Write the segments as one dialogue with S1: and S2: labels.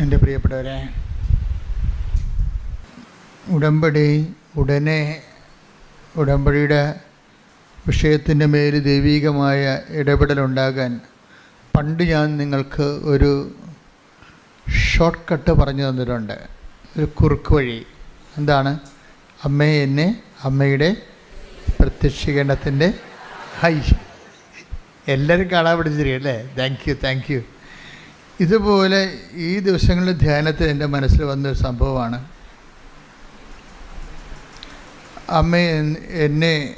S1: എന്റെ പ്രിയപ്പെട്ടവരെ ഉടമ്പടി ഉടനെ ഉടമ്പടിയുടെ വിഷയത്തിന്റെ മേൽ ദൈവീകമായ ഇടപെടലുണ്ടാകാൻ പണ്ട് ഞാൻ നിങ്ങൾക്ക് ഒരു ഷോർട്ട് കട്ട് പറഞ്ഞു തന്നിട്ടുണ്ട്. ഒരു കുറുക്ക് വഴി. എന്താണ്? അമ്മയെ എന്നെ അമ്മയുടെ പ്രത്യക്ഷീകരണത്തിന്റെ ഹൈ. എല്ലാവരും കാണാൻ പിടിച്ചിരിക്കും അല്ലേ? താങ്ക് യു താങ്ക് യു ഇതുപോലെ ഈ ദിവസങ്ങളിൽ ധ്യാനത്തിൽ എന്റെ മനസ്സിൽ വന്നൊരു സംഭവമാണ്. അമ്മ എന്നെ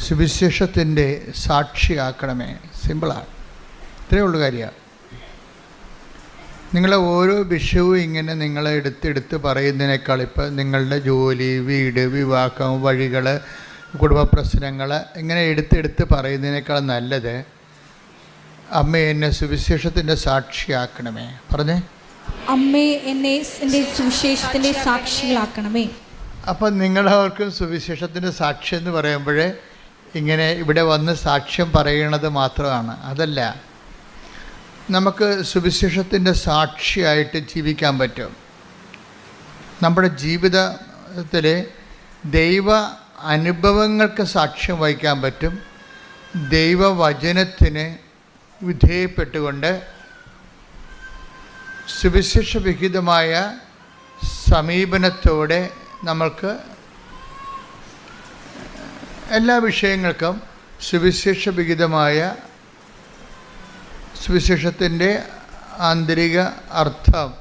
S1: സുവിശേഷത്തിന്റെ സാക്ഷിയാക്കണമേ. സിമ്പിളാണ്. ഇത്രയേ ഉള്ളൂ കാര്യമാണ് നിങ്ങളെ ഓരോ വിഷയവും ഇങ്ങനെ നിങ്ങളെ എടുത്തെടുത്ത് പറയുന്നതിനേക്കാൾ ഇപ്പം നിങ്ങളുടെ ജോലി വീട് വിവാഹം വഴികൾ കുടുംബ പ്രശ്നങ്ങൾ ഇങ്ങനെ എടുത്തെടുത്ത് പറയുന്നതിനേക്കാൾ നല്ലത് അമ്മ എന്നെ സുവിശേഷത്തിന്റെ സാക്ഷിയാക്കണമേ. പറഞ്ഞേ.
S2: അമ്മേ എന്നെ എന്റെ സുവിശേഷത്തിന്റെ സാക്ഷികളാക്കണമേ.
S1: അപ്പം നിങ്ങളവർക്കും സുവിശേഷത്തിന്റെ സാക്ഷി എന്ന് പറയുമ്പോഴേ ഇങ്ങനെ ഇവിടെ വന്ന് സാക്ഷ്യം പറയണത് മാത്രമാണ്. അതല്ല നമുക്ക് സുവിശേഷത്തിന്റെ സാക്ഷിയായിട്ട് ജീവിക്കാൻ പറ്റും. നമ്മുടെ ജീവിതത്തിൽ ദൈവ അനുഭവങ്ങൾക്ക് സാക്ഷ്യം വഹിക്കാൻ പറ്റും. ദൈവവചനത്തിന് വിധേയപ്പെട്ടുകൊണ്ട് സുവിശേഷവിഹിതമായ സമീപനത്തോടെ നമ്മൾക്ക് എല്ലാ വിഷയങ്ങൾക്കും സുവിശേഷവിഹിതമായ സുവിശേഷത്തിന്റെ ആന്തരിക അർത്ഥം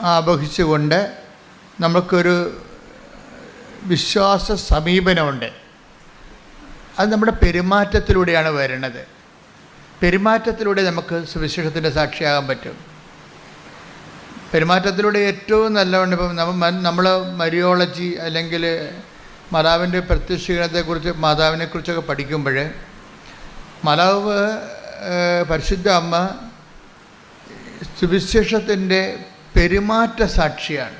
S1: ആവഹിച്ചുകൊണ്ട് നമുക്കൊരു വിശ്വാസ സമീപനമുണ്ട്. അത് നമ്മുടെ പെരുമാറ്റത്തിലൂടെയാണ് വരുന്നത്. പെരുമാറ്റത്തിലൂടെ നമുക്ക് സുവിശേഷത്തിന്റെ സാക്ഷിയാകാൻ പറ്റും. പെരുമാറ്റത്തിലൂടെ ഏറ്റവും നല്ലവണ്ണം ഇപ്പം നമ്മൾ മരിയോളജി അല്ലെങ്കിൽ മാതാവിന്റെ പ്രത്യക്ഷീകരണത്തെക്കുറിച്ച് മാതാവിനെക്കുറിച്ചൊക്കെ പഠിക്കുമ്പോൾ മാതാവ് പരിശുദ്ധ അമ്മ സുവിശേഷത്തിന്റെ പെരുമാറ്റ സാക്ഷിയാണ്.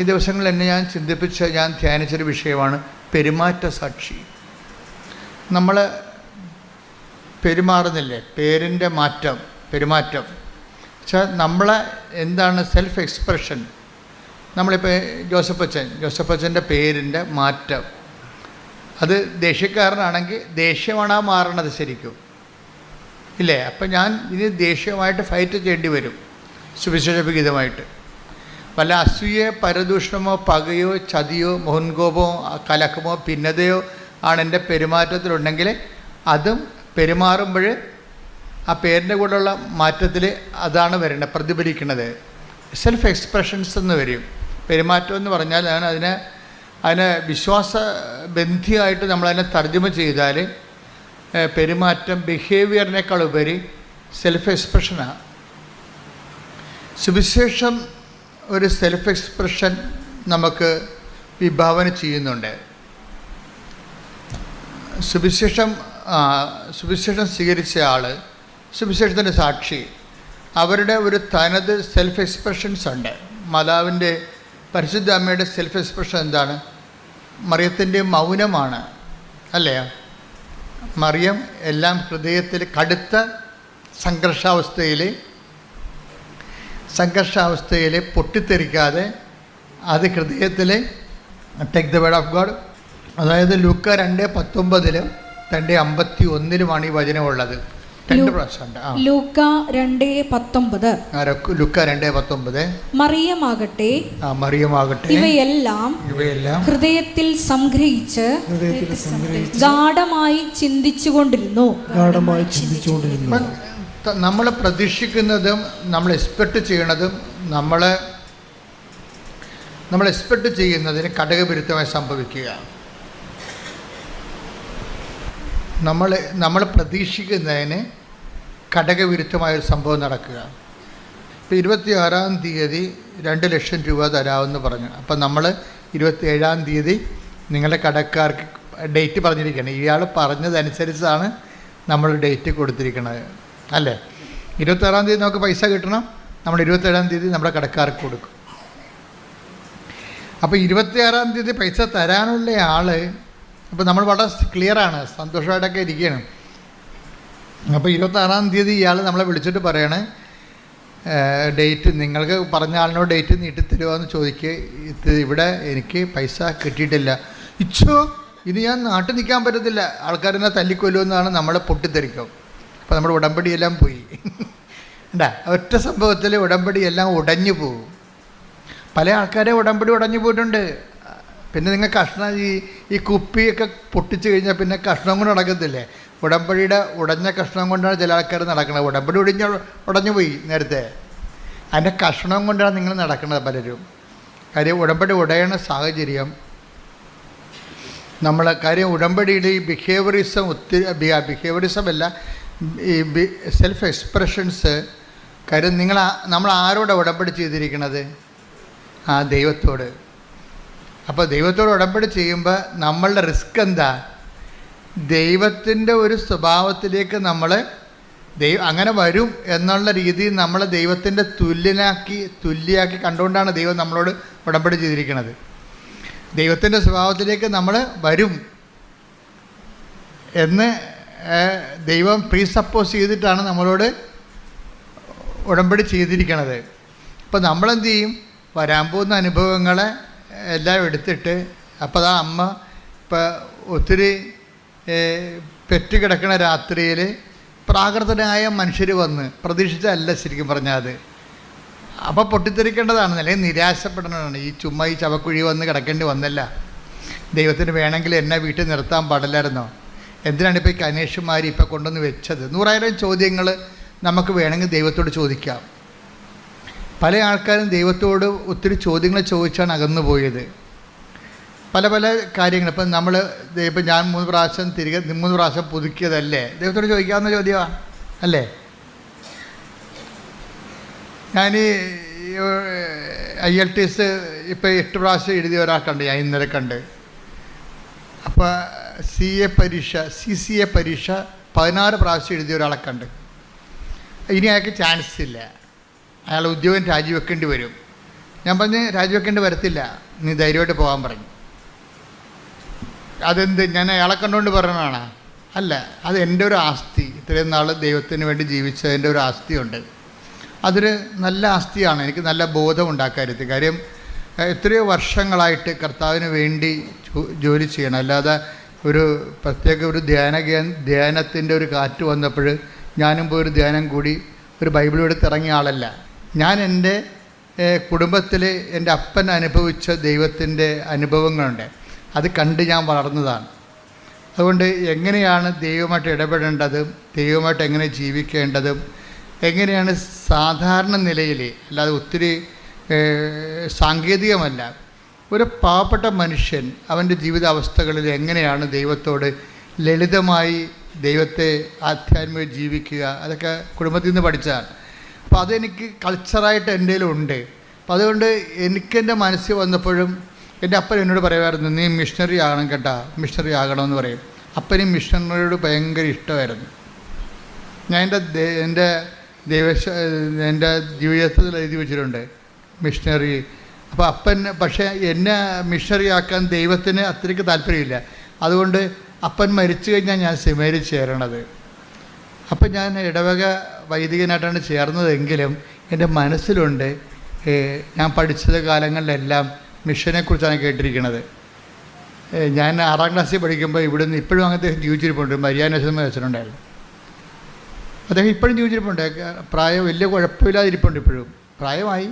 S1: ഈ ദിവസങ്ങളിൽ എന്നെ ഞാൻ ചിന്തിപ്പിച്ച ഞാൻ ധ്യാനിച്ചൊരു വിഷയമാണ് പെരുമാറ്റ സാക്ഷി. നമ്മൾ പെരുമാറുന്നില്ലേ? പേരിന്റെ മാറ്റം പെരുമാറ്റം. വെച്ചാൽ നമ്മളെ എന്താണ് സെൽഫ് എക്സ്പ്രഷൻ നമ്മളിപ്പോൾ ജോസഫ് അച്ഛൻ ജോസഫ് അച്ഛന്റെ പേരിന്റെ മാറ്റം. അത് ദേഷ്യക്കാരനാണെങ്കിൽ ദേഷ്യമാണ് മാറണത് ശരിക്കും. ഇല്ലേ? അപ്പം ഞാൻ ഇനി ദേഷ്യമായിട്ട് ഫൈറ്റ് ചെയ്യേണ്ടി വരും. സുവിശേഷവിഹിതമായിട്ട് വല്ല അസൂയോ പരദൂഷണമോ പകയോ ചതിയോ മോഹൻകോപമോ കലക്കമോ ഭിന്നതയോ ആണ് എന്റെ പെരുമാറ്റത്തിലുണ്ടെങ്കിൽ അതും പെരുമാറുമ്പോൾ ആ പേരിന്റെ കൂടെയുള്ള മാറ്റത്തിൽ അതാണ് വരേണ്ടത് പ്രതിഫലിക്കുന്നത്. സെൽഫ് എക്സ്പ്രഷൻസ് എന്ന് വരും. പെരുമാറ്റം എന്ന് പറഞ്ഞാൽ അതാണ് അതിനെ അതിനെ വിശ്വാസ ബന്ധിയായിട്ട് നമ്മളതിനെ തർജമ ചെയ്താൽ പെരുമാറ്റം ബിഹേവിയറിനേക്കാൾ ഉപരി സെൽഫ് എക്സ്പ്രഷനാണ് സുവിശേഷം ഒരു സെൽഫ് എക്സ്പ്രഷൻ നമുക്ക് വിഭാവന ചെയ്യുന്നുണ്ട്. സുവിശേഷം സുവിശേഷം സ്വീകരിച്ച ആൾ സുവിശേഷത്തിന്റെ സാക്ഷി അവരുടെ ഒരു തനത് സെൽഫ് എക്സ്പ്രഷൻസ് ഉണ്ട്. മാതാവിന്റെ പരിശുദ്ധ അമ്മയുടെ സെൽഫ് എക്സ്പ്രഷൻ എന്താണ്? മറിയത്തിന്റെ മൗനമാണ് അല്ലേ? മറിയം എല്ലാം ഹൃദയത്തിൽ കടുത്ത സംഘർഷാവസ്ഥയിൽ സംഘർഷാവസ്ഥയിൽ പൊട്ടിത്തെറിക്കാതെ അത് ഹൃദയത്തിൽ take the word of God അതായത് ലൂക്ക രണ്ട് പത്തൊമ്പതിലും രണ്ട് അമ്പത്തി ഒന്നിലുമാണ് ഈ വചനമുള്ളത്. രണ്ട്
S2: ലൂ-
S1: പ്രാവശ്യമുണ്ട്. ആ.
S2: ലൂക്ക രണ്ട് പത്തൊമ്പത്.
S1: ആ, ലുക്ക- ലുക്ക രണ്ട് പത്തൊമ്പത്.
S2: മറിയമാകട്ടെ.
S1: മറിയമാകട്ടെ.
S2: ഇവയെല്ലാം
S1: ഇവയെല്ലാം
S2: ഹൃദയത്തിൽ സംഗ്രഹിച്ച്
S3: ഹൃദയത്തിൽ സംഗ്രഹിച്ച്
S2: ഗാഠമായി ചിന്തിച്ചുകൊണ്ടിരുന്നു.
S3: ഗാഠമായി ചിന്തിച്ചുകൊണ്ടിരുന്നു.
S1: നമ്മൾ പ്രതീക്ഷിക്കുന്നതും നമ്മൾ എക്സ്പെക്റ്റ് ചെയ്യണതും നമ്മൾ നമ്മൾ എക്സ്പെക്റ്റ് ചെയ്യുന്നതിന് ഘടകവിരുദ്ധമായി സംഭവിക്കുക. നമ്മൾ നമ്മൾ പ്രതീക്ഷിക്കുന്നതിന് ഘടകവിരുദ്ധമായൊരു സംഭവം നടക്കുക. ഇപ്പോൾ ഇരുപത്തി ആറാം തീയതി രണ്ട് ലക്ഷം രൂപ തരാമെന്ന് പറഞ്ഞു. അപ്പം നമ്മൾ ഇരുപത്തി ഏഴാം തീയതി നിങ്ങളുടെ കടക്കാർക്ക് ഡേറ്റ് പറഞ്ഞിരിക്കുകയാണ്. ഇയാൾ പറഞ്ഞതനുസരിച്ചാണ് നമ്മൾ ഡേറ്റ് കൊടുത്തിരിക്കുന്നത് അല്ലേ? ഇരുപത്താറാം തീയതി നമുക്ക് പൈസ കിട്ടണം. നമ്മൾ ഇരുപത്തേഴാം തീയതി നമ്മുടെ കടക്കാർക്ക് കൊടുക്കും. അപ്പോൾ ഇരുപത്തിയാറാം തീയതി പൈസ തരാനുള്ള ആൾ അപ്പോൾ നമ്മൾ വളരെ ക്ലിയറാണ് സന്തോഷമായിട്ടൊക്കെ ഇരിക്കുകയാണ്. അപ്പോൾ ഇരുപത്താറാം തീയതി ഇയാൾ നമ്മളെ വിളിച്ചിട്ട് പറയണേ ഡേറ്റ് നിങ്ങൾക്ക് പറഞ്ഞ ആളിനോട് ഡേറ്റ് നീട്ടിത്തരുമോ എന്ന് ചോദിക്കുക ഇവിടെ എനിക്ക് പൈസ കിട്ടിയിട്ടില്ല. ഇച്ചോ ഇത് ഞാൻ നാട്ടിൽ നിൽക്കാൻ പറ്റത്തില്ല. ആൾക്കാരെന്നെ തല്ലിക്കൊല്ലുമെന്നാണ് നമ്മളെ പൊട്ടിത്തെറിക്കും അപ്പോൾ നമ്മുടെ ഉടമ്പടിയെല്ലാം പോയി. എന്താ? ഒറ്റ സംഭവത്തിൽ ഉടമ്പടിയെല്ലാം ഉടഞ്ഞു പോകും പല ആൾക്കാരെ ഉടമ്പടി ഉടഞ്ഞു പോയിട്ടുണ്ട്. പിന്നെ നിങ്ങൾ കഷ്ണം ഈ ഈ കുപ്പിയൊക്കെ പൊട്ടിച്ചു കഴിഞ്ഞാൽ പിന്നെ കഷ്ണം കൊണ്ട് നടക്കത്തില്ലേ? ഉടമ്പടിയുടെ ഉടഞ്ഞ കഷ്ണം കൊണ്ടാണ് ചില ആൾക്കാർ നടക്കുന്നത്. ഉടമ്പടി ഒടിഞ്ഞ ഉടഞ്ഞു പോയി നേരത്തെ. അതിന്റെ കഷ്ണം കൊണ്ടാണ് നിങ്ങൾ നടക്കുന്നത് പലരും. കാര്യം ഉടമ്പടി ഉടയണ സാഹചര്യം നമ്മൾ കാര്യം ഉടമ്പടിയുടെ ഈ ബിഹേവിയറിസം ഒത്തിരി ബിഹേവിയറിസം അല്ല ഈ സെൽഫ് എക്സ്പ്രഷൻസ് കാര്യം നിങ്ങൾ നമ്മൾ ആരോട് ഉടമ്പടി ചെയ്തിരിക്കണത്? ആ ദൈവത്തോട്. അപ്പോൾ ദൈവത്തോട് ഉടമ്പടി ചെയ്യുമ്പോൾ നമ്മളുടെ റിസ്ക് എന്താ? ദൈവത്തിന്റെ ഒരു സ്വഭാവത്തിലേക്ക് നമ്മൾ ദൈവം അങ്ങനെ വരും എന്നുള്ള രീതിയിൽ നമ്മൾ ദൈവത്തിന്റെ തുല്യനാക്കി തുല്യാക്കി കണ്ടുകൊണ്ടാണ് ദൈവം നമ്മളോട് ഉടമ്പടി ചെയ്തിരിക്കുന്നത് ദൈവത്തിന്റെ സ്വഭാവത്തിലേക്ക് നമ്മൾ വരും എന്ന് ദൈവം പ്രീ സപ്പോസ് ചെയ്തിട്ടാണ് നമ്മളോട് ഉടമ്പടി ചെയ്തിരിക്കണത്. അപ്പോൾ നമ്മളെന്ത് ചെയ്യും? വരാൻ പോകുന്ന അനുഭവങ്ങളെ എല്ലാം എടുത്തിട്ട് അപ്പോൾ ആ അമ്മ ഇപ്പോൾ ഒത്തിരി പെറ്റ് കിടക്കണ രാത്രിയിൽ പ്രാകൃതനായ മനുഷ്യർ വന്ന് പ്രതീക്ഷിച്ചതല്ല ശരിക്കും പറഞ്ഞാൽ അത്. അപ്പോൾ പൊട്ടിത്തെറിക്കേണ്ടതാണ് അല്ലെങ്കിൽ നിരാശപ്പെടേണ്ടതാണ്. ഈ ചുമ്മാ ഈ ചവക്കുഴി വന്ന് കിടക്കേണ്ടി വന്നല്ല. ദൈവത്തിന് വേണമെങ്കിൽ എന്നെ വീട്ടിൽ നിർത്താൻ പാടില്ലായിരുന്നോ? എന്തിനാണ് ഇപ്പോൾ ഈ കനേഷുമാർ ഇപ്പോൾ കൊണ്ടുവന്ന് വെച്ചത്? നൂറായിരം ചോദ്യങ്ങൾ നമുക്ക് വേണമെങ്കിൽ ദൈവത്തോട് ചോദിക്കാം. പല ആൾക്കാരും ദൈവത്തോട് ഒത്തിരി ചോദ്യങ്ങൾ ചോദിച്ചാണ് അകന്നു പോയത്. പല പല കാര്യങ്ങൾ ഇപ്പം നമ്മൾ ഇപ്പം ഞാൻ മൂന്ന് പ്രാവശ്യം തിരികെ മൂന്ന് പ്രാവശ്യം പുതുക്കിയതല്ലേ? ദൈവത്തോട് ചോദിക്കാവുന്ന ചോദ്യമാണ് അല്ലേ? ഞാൻ ഐ എൽ ടി എസ് ഇപ്പോൾ എട്ട് പ്രാവശ്യം എഴുതിയ ഒരാൾക്കുണ്ട് ഞാൻ ഇന്നലെ കണ്ട്. അപ്പോൾ സി എ പരീക്ഷ സി സി എ പരീക്ഷ പതിനാറ് പ്രാവശ്യം എഴുതിയ ഒരാളൊക്കെയുണ്ട് ഇനി അയാൾക്ക് ചാൻസ് ഇല്ല. അയാൾ ഉദ്യോഗം രാജിവെക്കേണ്ടി വരും. ഞാൻ പറഞ്ഞ് രാജിവെക്കേണ്ടി വരത്തില്ല. നീ ധൈര്യമായിട്ട് പോകാൻ പറഞ്ഞു അതെന്ത്? ഞാൻ അയാളെ കണ്ടുകൊണ്ട് പറഞ്ഞതാണ്. അല്ല അത് എന്റെ ഒരു ആസ്തി. ഇത്രയും നാൾ ദൈവത്തിന് വേണ്ടി ജീവിച്ചതിന്റെ ഒരു ആസ്തിയുണ്ട്. അതൊരു നല്ല ആസ്തിയാണ്. എനിക്ക് നല്ല ബോധം ആ കാര്യം എത്രയോ വർഷങ്ങളായിട്ട് കർത്താവിന് വേണ്ടി ജോലി ചെയ്യണം. അല്ലാതെ ഒരു പ്രത്യേക ഒരു ധ്യാന ധ്യാനത്തിന്റെ ഒരു കാറ്റ് വന്നപ്പോൾ ഞാനും പോയി ഒരു ധ്യാനം കൂടി ഒരു ബൈബിൾ എടുത്ത് ഇറങ്ങിയ ആളല്ല. ഞാൻ എന്റെ കുടുംബത്തിൽ എന്റെ അപ്പൻ അനുഭവിച്ച ദൈവത്തിന്റെ അനുഭവങ്ങളുണ്ട്. അത് കണ്ട് ഞാൻ വളർന്നതാണ്. അതുകൊണ്ട് എങ്ങനെയാണ് ദൈവമായിട്ട് ഇടപെടേണ്ടതും? ദൈവമായിട്ട് എങ്ങനെ ജീവിക്കേണ്ടതും? എങ്ങനെയാണ് സാധാരണ നിലയിൽ അല്ലാതെ ഒത്തിരി സാങ്കേതികമല്ല ഒരു പാവപ്പെട്ട മനുഷ്യൻ അവന്റെ ജീവിതാവസ്ഥകളിൽ എങ്ങനെയാണ് ദൈവത്തോട് ലളിതമായി ദൈവത്തെ ആധ്യാത്മിക ജീവിക്കുക? അതൊക്കെ കുടുംബത്തിൽ നിന്ന് പഠിച്ചതാണ്. അപ്പോൾ അതെനിക്ക് കൾച്ചറായിട്ട് എന്റെ ഉണ്ട്. അപ്പം അതുകൊണ്ട് എനിക്കെന്റെ മനസ്സിൽ വന്നപ്പോഴും എന്റെ അപ്പൻ എന്നോട് പറയുമായിരുന്നു നീ മിഷണറി ആകണം കേട്ടാ മിഷണറി ആകണമെന്ന് പറയും. അപ്പനും മിഷണറിയോട് ഭയങ്കര ഇഷ്ടമായിരുന്നു. ഞാൻ എന്റെ എന്റെ ദൈവ എന്റെ ജീവിതത്തിൽ എഴുതി വെച്ചിട്ടുണ്ട് മിഷണറി അപ്പോൾ അപ്പൻ പക്ഷേ എന്നെ മിഷണറി ആക്കാൻ ദൈവത്തിന് അത്രയ്ക്ക് താല്പര്യമില്ല. അതുകൊണ്ട് അപ്പൻ മരിച്ചു കഴിഞ്ഞാൽ ഞാൻ സിമേരി ചേരണത്. അപ്പം ഞാൻ ഇടവക വൈദികനായിട്ടാണ് ചേർന്നതെങ്കിലും എന്റെ മനസ്സിലുണ്ട് ഞാൻ പഠിച്ചത് കാലങ്ങളിലെല്ലാം മിഷനെക്കുറിച്ചാണ് കേട്ടിരിക്കുന്നത് ഞാൻ ആറാം ക്ലാസ്സിൽ പഠിക്കുമ്പോൾ ഇവിടുന്ന് ഇപ്പോഴും അങ്ങനത്തെ ജീവിച്ചിരിപ്പുണ്ട്. മരിയാനസമ വെച്ചിട്ടുണ്ടായിരുന്നു അദ്ദേഹം ഇപ്പോഴും ജീവിച്ചിരിപ്പുണ്ട്. പ്രായം വലിയ കുഴപ്പമില്ലാതിരിപ്പുണ്ട് ഇപ്പോഴും. പ്രായമായി.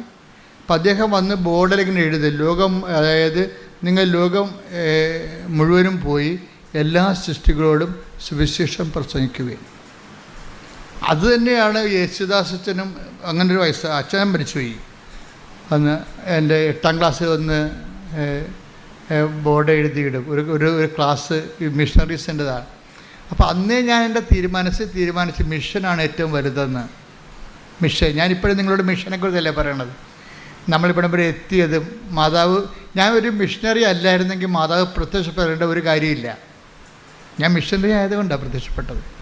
S1: അപ്പം അദ്ദേഹം വന്ന് ബോർഡിൽ ഇങ്ങനെ എഴുതി ലോകം അതായത് നിങ്ങൾ ലോകം മുഴുവനും പോയി എല്ലാ സൃഷ്ടികളോടും സുവിശേഷം പ്രസംഗിക്കുകയും. അത് തന്നെയാണ് യേശുദാസ് അച്ഛനും അങ്ങനെ ഒരു വയസ്സ് അച്ഛനും മരിച്ചുപോയി. അന്ന് എന്റെ എട്ടാം ക്ലാസ് വന്ന് ബോർഡ് എഴുതിയിടും. ഒരു ഒരു ഒരു ക്ലാസ് മിഷണറീസിന്റെതാണ് അപ്പോൾ അന്നേ ഞാൻ എന്റെ തീരുമാനിച്ച് തീരുമാനിച്ച് മിഷനാണ് ഏറ്റവും വലുതെന്ന്. മിഷൻ ഞാനിപ്പോഴും നിങ്ങളോട് മിഷനെക്കുറിച്ചല്ലേ പറയണത്? നമ്മളിവിടം വരെ എത്തിയതും മാതാവ് ഞാൻ ഒരു മിഷണറി അല്ലായിരുന്നെങ്കിൽ മാതാവ് പ്രത്യക്ഷപ്പെടേണ്ട ഒരു കാര്യമില്ല. ഞാൻ മിഷണറി ആയതുകൊണ്ടാണ് പ്രത്യക്ഷപ്പെട്ടത്.